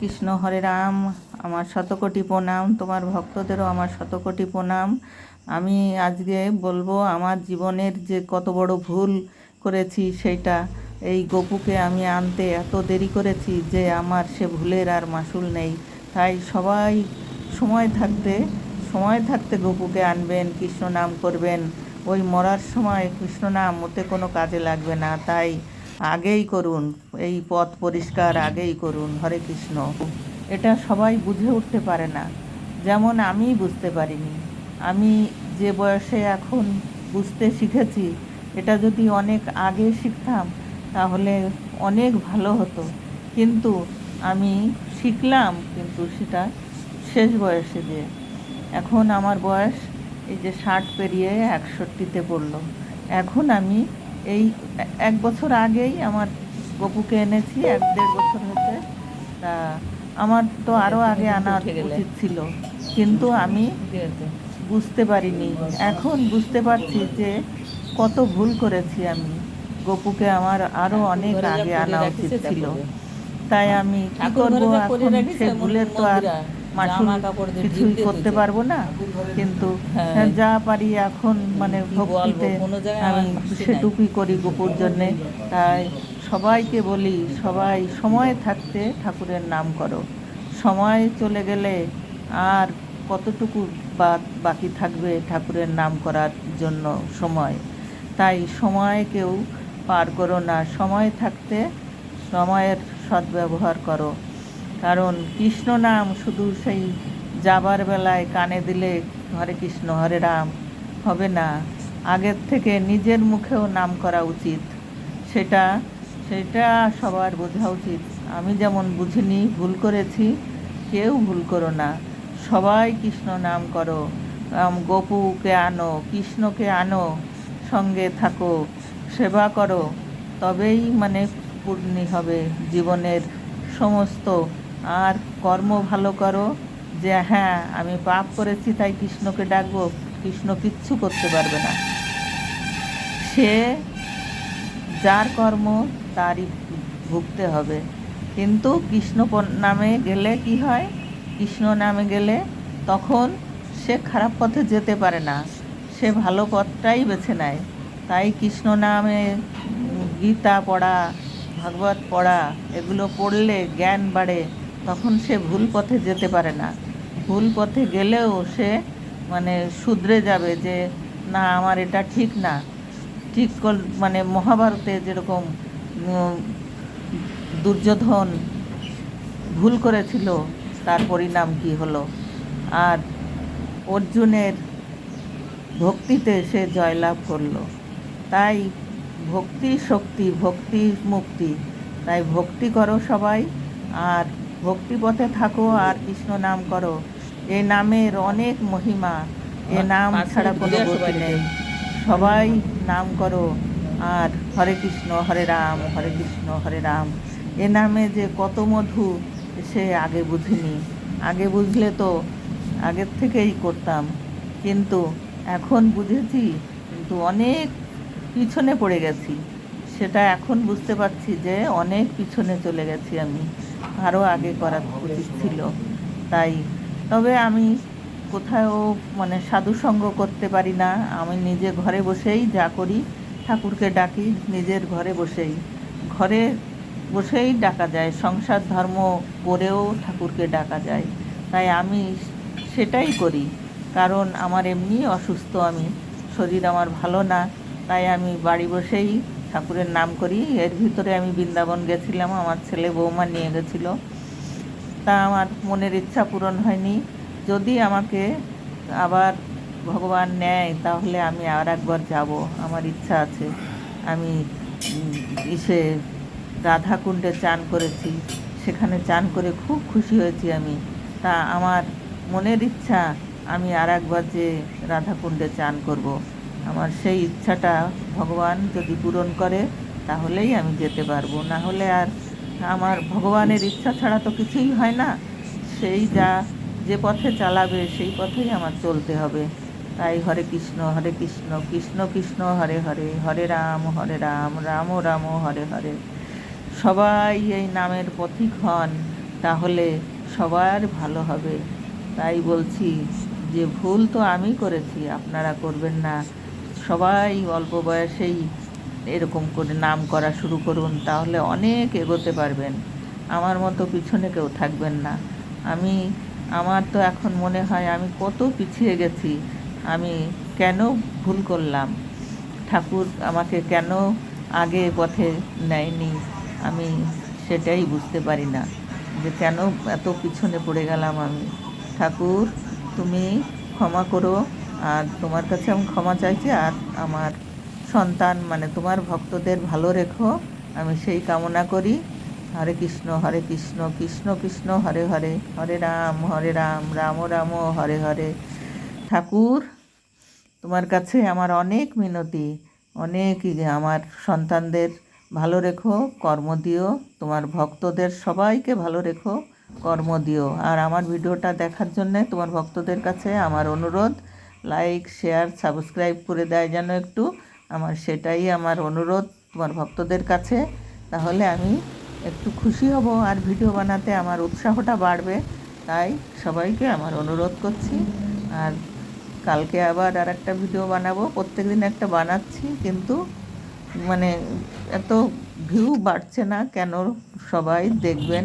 কৃষ্ণ, হরে রাম। আমার শতকোটি প্রণাম। তোমার ভক্তদেরও আমার শতকোটি প্রণাম। আমি আজকে বলব, আমার জীবনের যে কত বড় ভুল করেছি সেইটা এই গপুকে আমি আনতে এত দেরি করেছি যে আমার সে ভুলের আর মাসুল নেই। তাই সবাই সময় থাকতে সময় থাকতে গপুকে আনবেন, কৃষ্ণ নাম করবেন। ওই মরার সময় কৃষ্ণ নাম ওতে কোনো কাজে লাগবে না। তাই আগেই করুন, এই পথ পরিষ্কার আগেই করুন, হরে কৃষ্ণ। এটা সবাই বুঝে উঠতে পারে না। যেমন আমি বুঝতে পারিনি। আমি যে বয়সে এখন বুঝতে শিখেছি, এটা যদি অনেক আগে শিখতাম, তাহলে অনেক ভালো হতো। কিন্তু আমি শিখলাম, কিন্তু সেটা শেষ বয়সে যে। এখন আমার বয়স এই যে ষাট পেরিয়ে একষট্টিতে পড়ল। এখন আমি এই এক বছর আগেই আমার গপুকে এনেছি এক দেড় বছর হচ্ছে তা আমার তো আরও আগে আনা উচিত ছিল কিন্তু আমি বুঝতে পারিনি। এখন বুঝতে পারছি যে কত ভুল করেছি আমি। গপুকে আমার আরও অনেক আগে আনা উচিত ছিল। তাই আমি কি করব এখন সে ভুলের তো আর মাসুল কিছুই করতে পারব না কিন্তু হ্যাঁ। যা পারি এখন মানে ভক্তিতে। সেটুকুই করি গোপুর জন্যে। তাই সবাইকে বলি সবাই সময় থাকতে ঠাকুরের নাম করো। সময় চলে গেলে আর কতটুকু বা বাকি থাকবে ঠাকুরের নাম করার জন্য সময়? তাই সময় কেউ পার করো না। সময় থাকতে সময়ের সদ্ব্যবহার করো। কারণ কৃষ্ণ নাম শুধু সেই যাবার বেলায় কানে দিলে হরে কৃষ্ণ, হরে রাম হবে না। আগের থেকে নিজের মুখেও নাম করা উচিত। সেটা সেটা সবার বোঝা উচিত। আমি যেমন বুঝিনি, ভুল করেছি, কেউ ভুল করো না। সবাই কৃষ্ণ নাম করো। গোপুকে আনো, কৃষ্ণকে আনো, সঙ্গে থাকো, সেবা করো। তবেই মানে পূর্ণি হবে জীবনের সমস্ত আর কর্ম ভালো করো যে হ্যাঁ আমি পাপ করেছি, তাই কৃষ্ণকে ডাকবো। কৃষ্ণ কিচ্ছু করতে পারবে না। সে যার কর্ম, তারই ভুগতে হবে। কিন্তু কৃষ্ণ নামে গেলে কি হয়? কৃষ্ণ নামে গেলে তখন সে খারাপ পথে যেতে পারে না। সে ভালো পথটাই বেছে নেয়। তাই কৃষ্ণ নামে গীতা পড়া, ভাগবত পড়া, এগুলো পড়লে জ্ঞান বাড়ে। তখন সে ভুল পথে যেতে পারে না। ভুল পথে গেলেও সে মানে শুধরে যাবে যে, না, আমার এটা ঠিক না। ঠিক মানে মহাভারতে যেরকম দুর্যোধন ভুল করেছিল, তার পরিণাম কি হলো? আর অর্জুনের ভক্তিতে সে জয়লাভ করল। তাই ভক্তি শক্তি, ভক্তি মুক্তি, তাই ভক্তি করো সবাই। আর ভক্তি পথে থাকো আর কৃষ্ণ নাম করো। এ নামের অনেক মহিমা এ নাম ছাড়া কোনো গতি নেই। সবাই নাম করো আর হরে কৃষ্ণ হরে রাম হরে কৃষ্ণ হরে রাম। এ নামে যে কত মধু সে আগে বুঝিনি। আগে বুঝলে তো আগের থেকেই করতাম। কিন্তু এখন বুঝেছি কিন্তু অনেক পিছনে পড়ে গেছি। সেটা এখন বুঝতে পারছি যে অনেক পিছনে চলে গেছি আমি। আরও আগে করা উচিত ছিল। তাই, তবে আমি কোথাও মানে সাধুসঙ্গ করতে পারি না। আমি নিজে ঘরে বসেই যা করি, ঠাকুরকে ডাকি, নিজের ঘরে বসেই। ঘরে বসেই ডাকা যায়, সংসার ধর্ম করেও ঠাকুরকে ডাকা যায়। তাই আমি সেটাই করি, কারণ আমার এমনি অসুস্থ আমি, শরীর আমার ভালো না। তাই আমি বাড়ি বসেই ঠাকুরের নাম করি। এর ভিতরে আমি বৃন্দাবন গেছিলাম, আমার ছেলে বৌমা নিয়ে গেছিল। তা আমার মনের ইচ্ছা পূরণ হয়নি। যদি আমাকে আবার ভগবান নেয়, তাহলে আমি আর একবার যাব। আমার ইচ্ছা আছে। আমি ইসে রাধাকুণ্ডে চান করেছি। সেখানে চান করে খুব খুশি হয়েছি আমি। তা আমার মনের ইচ্ছা, আমি আর একবার যে রাধাকুণ্ডে চান করব। আমার সেই ইচ্ছাটা ভগবান যদি পূরণ করে, তাহলেই আমি যেতে পারব। না হলে আর আমার ভগবানের ইচ্ছা ছাড়া তো কিছুই হয় না। সেই যা, যে পথে চালাবে, সেই পথেই আমার চলতে হবে। তাই হরে কৃষ্ণ হরে কৃষ্ণ কৃষ্ণ কৃষ্ণ, হরে হরে হরে রাম হরে রাম রাম রাম হরে হরে। সবাই এই নামের পথিক হন, তাহলে সবার ভালো হবে। তাই বলছি, যে ভুল তো আমি করেছি, আপনারা করবেন না। সবাই অল্প বয়সেই এরকম করে নাম করা শুরু করুন, তাহলে অনেক এগোতে পারবেন। আমার মতো পিছনে কেউ থাকবেন না। আমি, আমার তো এখন মনে হয় আমি কত পিছিয়ে গেছি। আমি কেন ভুল করলাম? ঠাকুর আমাকে কেন আগে পথে নেয়নি? আমি সেটাই বুঝতে পারি না যে কেন এত পিছনে পড়ে গেলাম আমি। ঠাকুর, তুমি ক্ষমা করো। আর তোমার কাছে আমি ক্ষমা চাইছি আর আমার সন্তান মানে তোমার ভক্তদের ভালো রেখো। আমি সেই কামনা করি। হরে কৃষ্ণ হরে কৃষ্ণ কৃষ্ণ কৃষ্ণ, হরে হরে হরে রাম হরে রাম রাম রাম, হরে হরে। ঠাকুর, তোমার কাছে আমার অনেক মিনতি, অনেক আমার সন্তানদের ভালো রেখো, কর্ম দিও। তোমার ভক্তদের সবাইকে ভালো রেখো, কর্ম দিও। আর আমার ভিডিওটা দেখার জন্যে তোমার ভক্তদের কাছে আমার অনুরোধ লাইক শেয়ার সাবস্ক্রাইব করে দেয় যেন একটু আমার সেটাই আমার অনুরোধ তোমার ভক্তদের কাছে। তাহলে আমি একটু খুশি হব আর ভিডিও বানাতে আমার উৎসাহটা বাড়বে। তাই সবাইকে আমার অনুরোধ করছি। আর কালকে আবার আর একটা ভিডিও বানাবো। প্রত্যেক দিন একটা বানাচ্ছি, কিন্তু মানে এত ভিউ বাড়ছে না। কেন সবাই দেখবেন।